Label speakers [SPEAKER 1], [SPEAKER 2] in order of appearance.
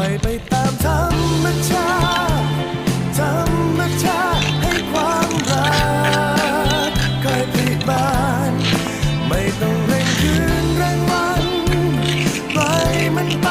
[SPEAKER 1] อยไปตามธรรมชาติธรรมชาติให้ความรักคอยปิดบาน ไม่ต้องเร่งคืนแรงวันปล่อยมันไป